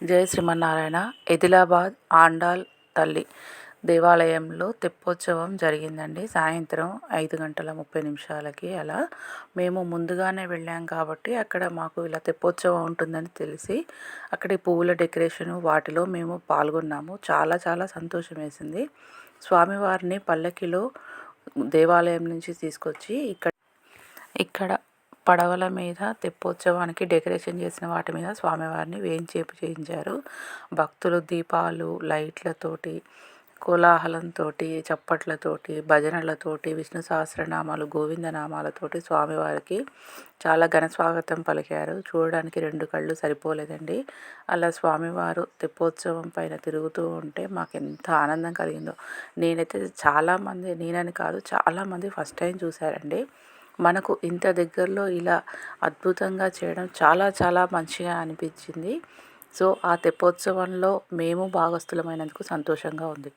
జయ శ్రీమన్నారాయణ. ఎదిలాబాద్ ఆండాల్ తల్లి దేవాలయంలో తెప్పోత్సవం జరిగిందండి. సాయంత్రం ఐదు గంటల ముప్పై నిమిషాలకి అలా మేము ముందుగానే వెళ్ళాం కాబట్టి అక్కడ మాకు ఇలా తెప్పోత్సవం ఉంటుందని తెలిసి అక్కడి పువ్వుల డెకరేషన్ వాటిలో మేము పాల్గొన్నాము. చాలా చాలా సంతోషం వేసింది. స్వామివారిని పల్లకిలో దేవాలయం నుంచి తీసుకొచ్చి ఇక్కడ ఇక్కడ పడవల మీద తెప్పోత్సవానికి డెకరేషన్ చేసిన వాటి మీద స్వామివారిని వేంచేపు చేయించారు. భక్తులు దీపాలు లైట్లతోటి కోలాహలంతో చప్పట్లతోటి భజనలతోటి విష్ణు సహస్రనామాలు గోవిందనామాలతోటి స్వామివారికి చాలా ఘన స్వాగతం పలికారు. చూడడానికి రెండు కళ్ళు సరిపోలేదండి. అలా స్వామివారు తెప్పోత్సవం పైన తిరుగుతూ ఉంటే మాకు ఎంత ఆనందం కలిగిందో. నేనైతే చాలామంది నేనని కాదు చాలామంది ఫస్ట్ టైం చూశారండి. మనకు ఇంత దగ్గరలో ఇలా అద్భుతంగా చేయడం చాలా చాలా మంచిగా అనిపించింది. సో ఆ తెప్పోత్సవంలో మేము భాగస్థులమైనందుకు సంతోషంగా ఉంది.